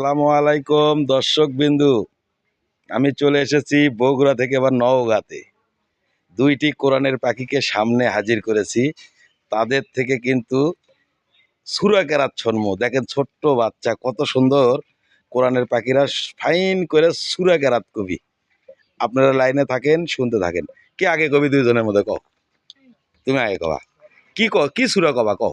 আসসালামু আলাইকুম দর্শক বিন্দু আমি চলে এসেছি বগুড়া থেকে আবার নওগাঁতে। দুইটি কোরআনের পাখিকে সামনে হাজির করেছি। তাদের থেকে কিন্তু সুরা কেরাত ছন্ম। দেখেন ছোট্ট বাচ্চা, কত সুন্দর কোরআনের পাখিরা ফাইন করে সুরা কেরাত কবি। আপনারা লাইনে থাকেন, শুনতে থাকেন। কে আগে কবি দুইজনের মধ্যে কও? তুমি আগে কবা। কি ক কি সুরা কবা কও?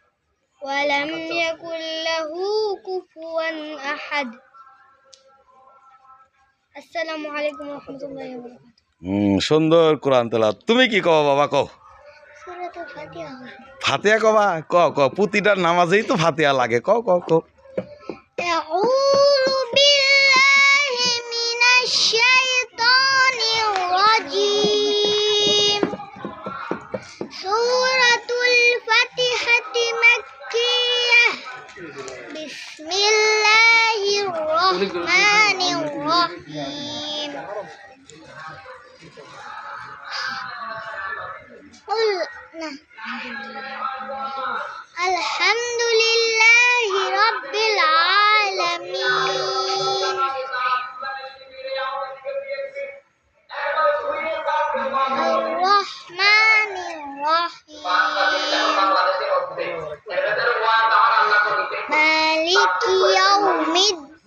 ولم يكن له كفوا أحد السلام عليكم ورحمة الله وبركاته হুম সুন্দর কোরআন তেলাওয়াত তুমি কি কবা বাবা কও سورة الفاتحة ফাতেয়া কবা ক ক প্রতিটার নামাজেই তো ফাতেয়া লাগে ক ক ক الرحمن الرحيم. قل الحمد لله رب العالمين. الرحمن الرحيم. مالك يوم الدين.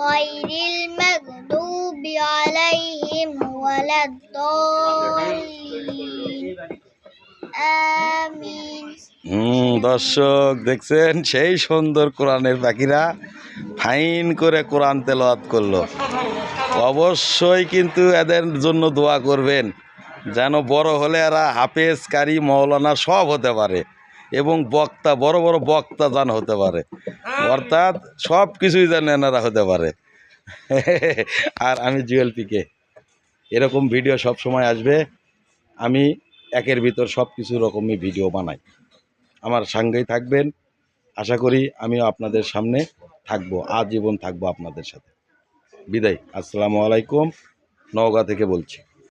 غير المغضوب عليهم ولا الضالين آمين হুম দর্শক দেখছেন সেই সুন্দর কোরআনের পাখিরা ফাইন করে কোরআন তেলাওয়াত করলো অবশ্যই কিন্তু এদের জন্য দোয়া করবেন যেন বড় হলে এরা হাফেজ কারি মৌলানা সব হতে পারে এবং বক্তা, বড় বড় বক্তা যেন হতে পারে। অর্থাৎ সব কিছুই যেন এনারা হতে পারে। আর আমি জুয়েল পিকে। এরকম ভিডিও সব সময় আসবে। আমি একের ভিতর সব কিছু রকমই ভিডিও বানাই। আমার সঙ্গেই থাকবেন। আশা করি আমিও আপনাদের সামনে থাকব, আজীবন থাকব আপনাদের সাথে। বিদায়। আসসালামু আলাইকুম। নওগাঁ থেকে বলছি।